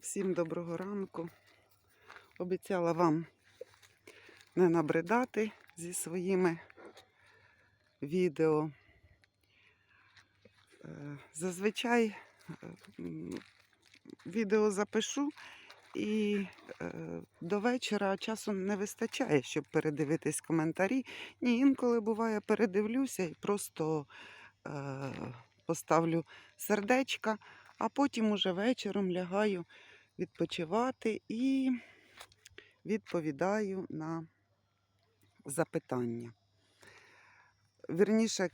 Всім доброго ранку. Обіцяла вам не набридати зі своїми відео. Е, Зазвичай е, відео запишу і е, до вечора часу не вистачає, щоб передивитись коментарі. Ні, інколи буває, передивлюся і просто поставлю сердечка, а потім уже вечором лягаю відпочивати і відповідаю на запитання. Вірніше,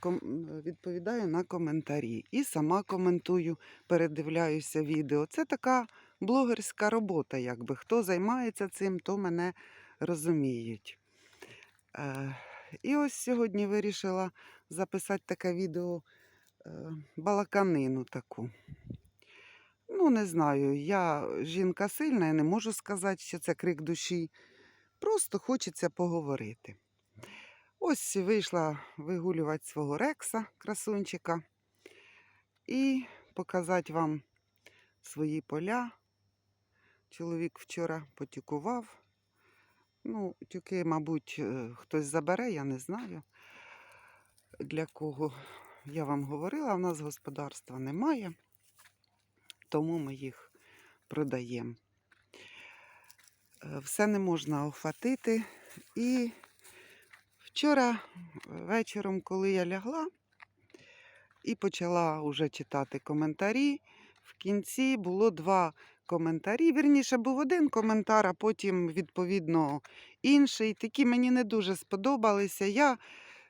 відповідаю на коментарі і сама коментую, передивляюся відео. Це така блогерська робота, якби хто займається цим, то мене розуміють. Е, І ось сьогодні вирішила записати таке відео е, балаканину таку. Ну, не знаю, я жінка сильна, я не можу сказати, що це крик душі. Просто хочеться поговорити. Ось вийшла вигулювати свого рекса, красунчика, і показати вам свої поля. Чоловік вчора потюкував. Ну, тюки, мабуть, е, хтось забере, я не знаю для кого. Я вам говорила, в нас господарства немає, тому ми їх продаємо. Е, Все не можна охватити. І вчора е, вечором, коли я лягла і почала вже читати коментарі, в кінці було два коментарі. Вірніше, був один коментар, а потім, відповідно, інший. Такі мені не дуже сподобалися. Я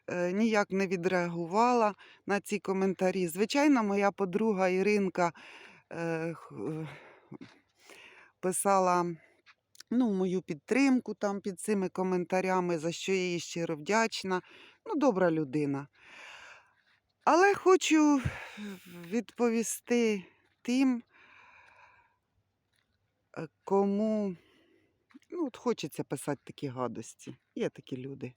е, ніяк не відреагувала на ці коментарі. Звичайно, моя подруга Іринка писала ну, мою підтримку там під цими коментарями, за що я їй щиро вдячна. Ну, добра людина. Але хочу відповісти тим, е, кому ну, от хочеться писати такі гадості. Є такі люди.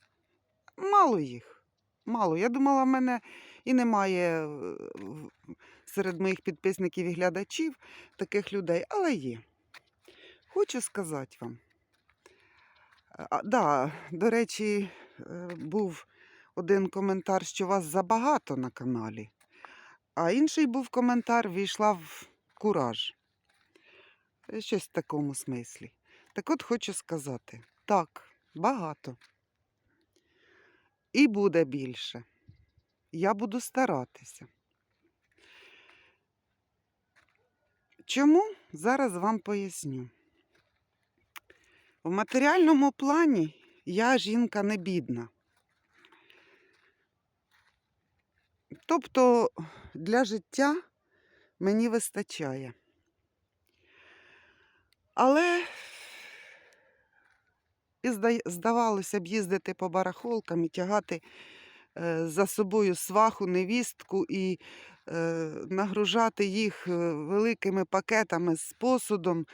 Мало їх. Мало. Я думала, в мене і немає е, серед моїх підписників і глядачів таких людей, але є. Хочу сказати вам. А, да, до речі, е, був один коментар, що вас забагато на каналі, а інший був коментар, війшла в кураж. Е, Щось в такому смислі. Так от хочу сказати: так, багато. І буде більше. Я буду старатися. Чому? Зараз вам поясню. В матеріальному плані я жінка не бідна. Тобто для життя мені вистачає. Але і здавалося б, їздити по барахолкам і тягати е, за собою сваху, невістку і е, нагружати їх е, великими пакетами з посудом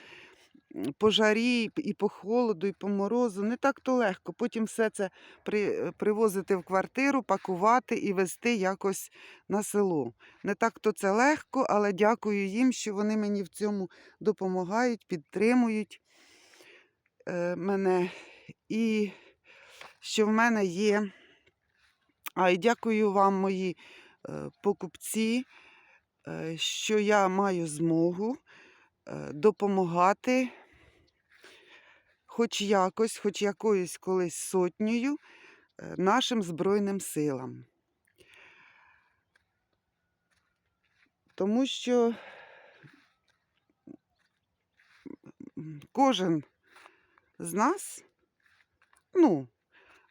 по жарі, і по холоду, і по морозу. Не так то легко. Потім все це при, привозити в квартиру, пакувати і везти якось на село. Не так то це легко, але дякую їм, що вони мені в цьому допомагають, підтримують мене. І що в мене є. А і дякую вам, мої е, покупці, е, що я маю змогу е, допомагати хоч якось, хоч якоюсь колись сотнею нашим Збройним силам. Тому що кожен з нас, ну,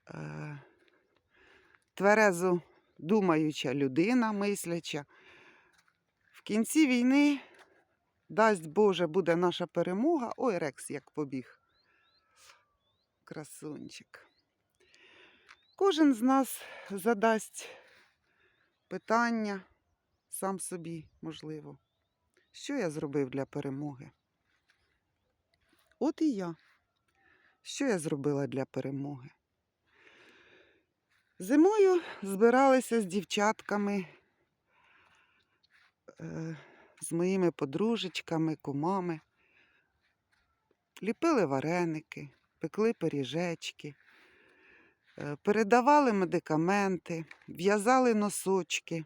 е, тверезо думаюча людина, мисляча, в кінці війни, дасть Боже, буде наша перемога. Ой, Рекс, як побіг. Красунчик. Кожен з нас задасть питання сам собі, можливо, що я зробив для перемоги. От і я. Що я зробила для перемоги? Зимою збиралися з дівчатками, е, з моїми подружечками, кумами ліпили вареники, пекли пиріжечки, е, передавали медикаменти, в'язали носочки.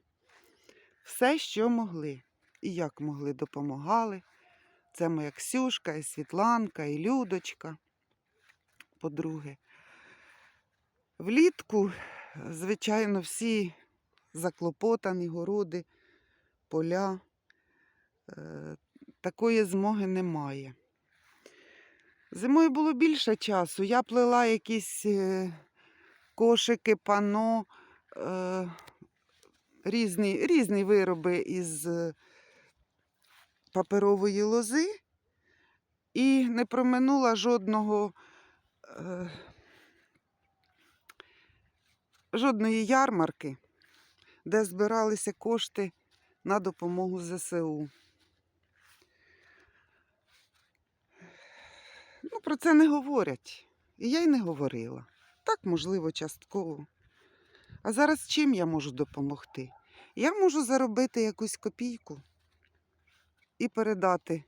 Все, що могли і як могли, допомагали. Це моя Ксюшка, і Світланка, і Людочка, подруги. Влітку, звичайно, всі заклопотані городи, поля. Е, Такої змоги немає. Зимою було більше часу. Я плела якісь е, кошики, пано, е, різні, різні вироби із паперової лози і не проминула жодного, жодної ярмарки, де збиралися кошти на допомогу ЗСУ. Ну, про це не говорять. І я й не говорила. Так, можливо, частково. А зараз чим я можу допомогти? Я можу заробити якусь копійку і передати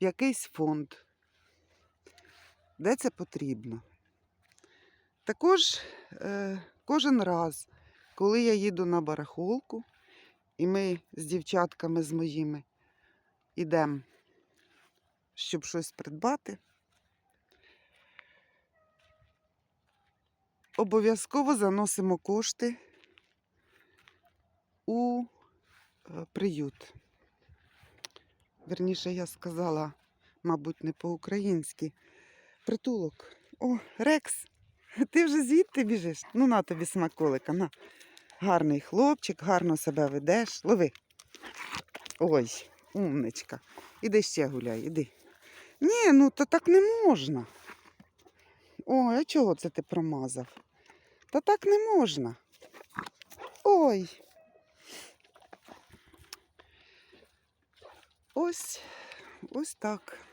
в якийсь фонд, де це потрібно. Також е, кожен раз, коли я їду на барахолку, і ми з дівчатками з моїми йдемо, щоб щось придбати, обов'язково заносимо кошти у е, приют. Верніше, я сказала, мабуть, не по-українськи. Притулок. О, Рекс, ти вже звідти біжиш? Ну, на тобі смаколика, на. Гарний хлопчик, гарно себе ведеш. Лови. Ой, умничка. Іди ще гуляй, іди. Ні, ну то так не можна. Ой, а чого це ти промазав? Та так не можна. Ой. Ось, ось так.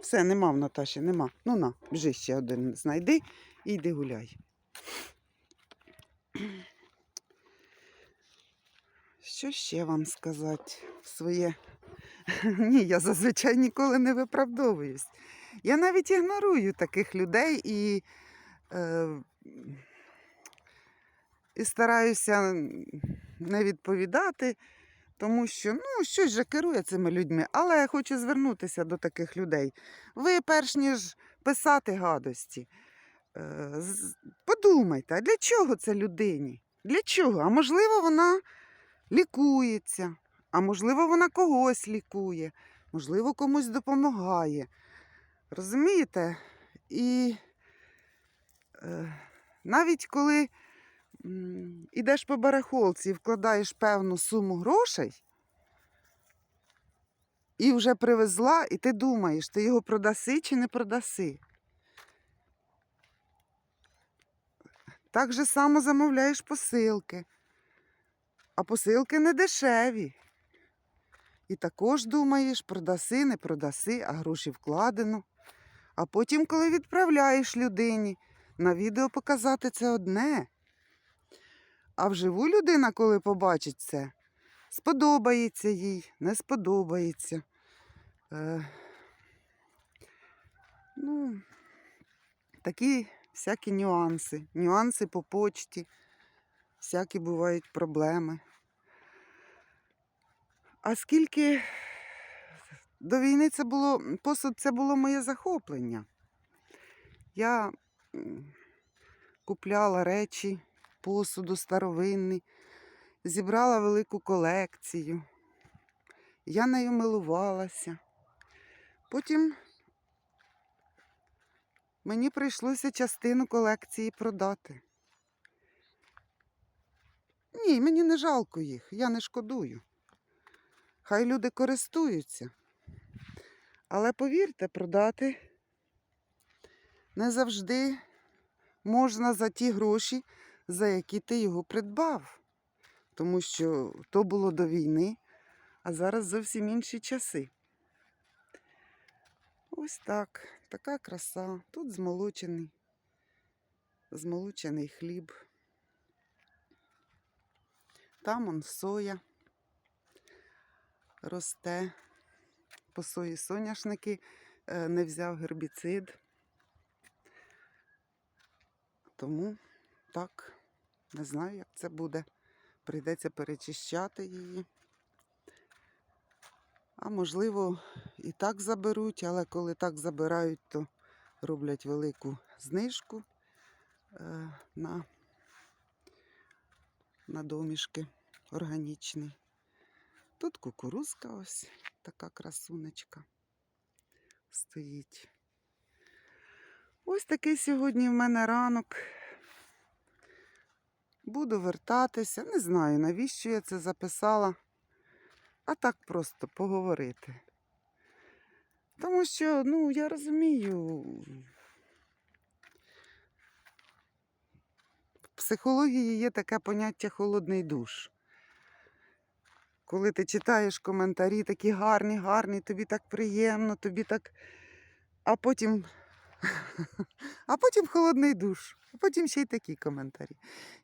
Все, нема в Наташі, нема. Ну на, біжи ще один знайди і йди гуляй. Що ще вам сказати в своє? Ні, я зазвичай ніколи не виправдовуюсь. Я навіть ігнорую таких людей і, е, і стараюся не відповідати, тому що ну, щось же керує цими людьми. Але я хочу звернутися до таких людей. Ви, перш ніж писати гадості, е, подумайте, а для чого це людині? Для чого? А можливо, вона лікується, а можливо, вона когось лікує, можливо, комусь допомагає. Розумієте? І е, навіть коли ідеш по барахолці і вкладаєш певну суму грошей, і вже привезла, і ти думаєш, ти його продаси чи не продаси. Так же само замовляєш посилки. А посилки не дешеві. І також думаєш, продаси, не продаси, а гроші вкладено. А потім, коли відправляєш людині, на відео показати це одне. А вживу людина, коли побачить це, сподобається їй, не сподобається. Е, ну, такі всякі нюанси. Нюанси по почті, всякі бувають проблеми. А скільки до війни це було посуд, це було моє захоплення. Я купляла речі, посуду старовинний, зібрала велику колекцію. Я нею милувалася. Потім мені прийшлося частину колекції продати. Ні, мені не жалко їх, я не шкодую. Хай люди користуються. Але повірте, продати не завжди можна за ті гроші, за які ти його придбав. Тому що то було до війни, а зараз зовсім інші часи. Ось так, така краса. Тут змолочений, змолочений хліб. Там он соя росте. по сої соняшники е, не взяв гербіцид. Тому так, не знаю, як це буде. Прийдеться перечищати її. А можливо, і так заберуть, але коли так забирають, то роблять велику знижку е, на, на домішки органічний. Тут кукурузка ось така красунечка стоїть. Ось такий сьогодні в мене ранок. Буду вертатися. Не знаю, навіщо я це записала, а так просто поговорити. Тому що, ну, я розумію, в психології є таке поняття холодний душ. Коли ти читаєш коментарі, такі гарні, гарні, тобі так приємно, тобі так. А потім. А потім холодний душ, а потім ще й такі коментарі.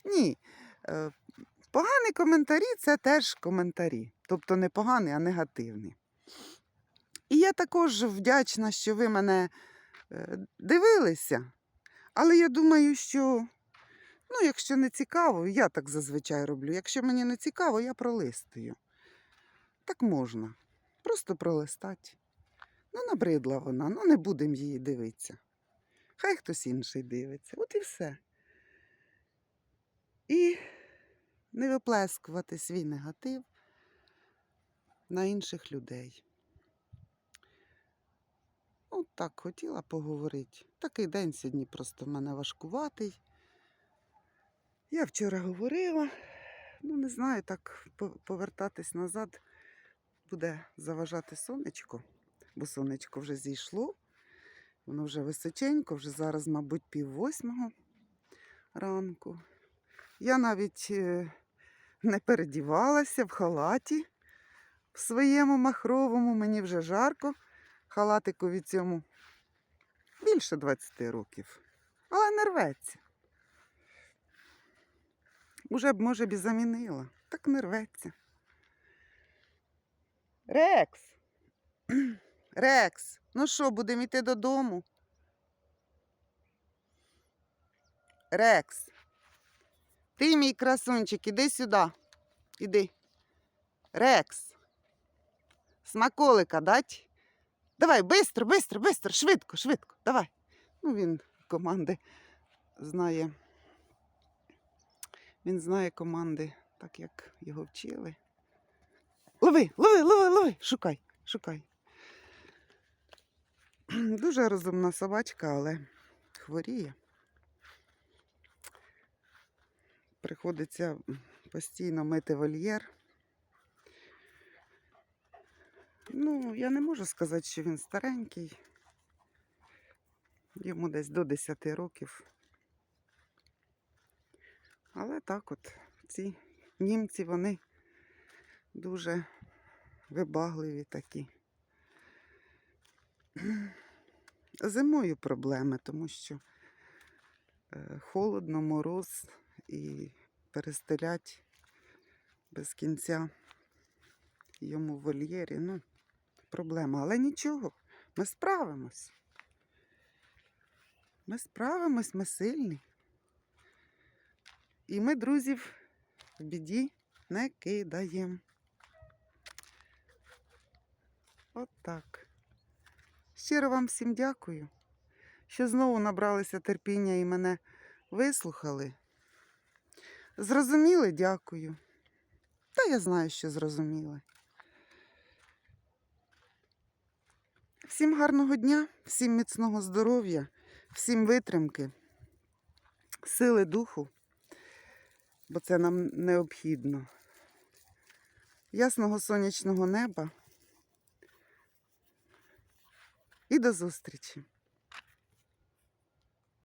Ні. е, Погані коментарі це теж коментарі. Тобто не погані, а негативні. І я також вдячна, що ви мене е, дивилися. Але я думаю, що, ну, якщо не цікаво, я так зазвичай роблю. Якщо мені не цікаво, я пролистую. Так можна. Просто пролистати. Ну, набридла вона, ну не будемо її дивитися. Хай хтось інший дивиться. От і все. І не виплескувати свій негатив на інших людей. От так хотіла поговорити. Такий день сьогодні просто в мене важкуватий. Я вчора говорила, ну не знаю, так повертатись назад буде заважати сонечко, бо сонечко вже зійшло. Воно вже височенько, вже зараз, мабуть, пів восьмого ранку. Я навіть е, не передівалася в халаті в своєму махровому, мені вже жарко. Халатикові цьому більше 20 років. Але не рветься. Уже б, може б і замінила. Так не рветься. Рекс. Рекс, ну що, будемо йти додому? Рекс. Ти, мій красунчик, іди сюди. Іди. Рекс. Смаколика дать? Давай, бистро, бистро, бистро, швидко, швидко, давай. Ну, він команди знає. Він знає команди, так як його вчили. Лови, лови, лови, лови, шукай, шукай. Дуже розумна собачка, але хворіє. Приходиться постійно мити вольєр. Ну, я не можу сказати, що він старенький. Йому десь до 10 років. Але так от, ці німці, вони дуже вибагливі такі. Зимою проблеми, тому що е, холодно, мороз і перестелять без кінця йому в вольєрі. Ну, проблема. Але нічого, ми справимось. Ми справимось, ми сильні. І ми друзів в біді не кидаємо. От так. Щиро вам всім дякую, що знову набралися терпіння і мене вислухали. Зрозуміли, дякую. Та я знаю, що зрозуміли. Всім гарного дня, всім міцного здоров'я, всім витримки, сили духу, бо це нам необхідно. Ясного сонячного неба. І до зустрічі!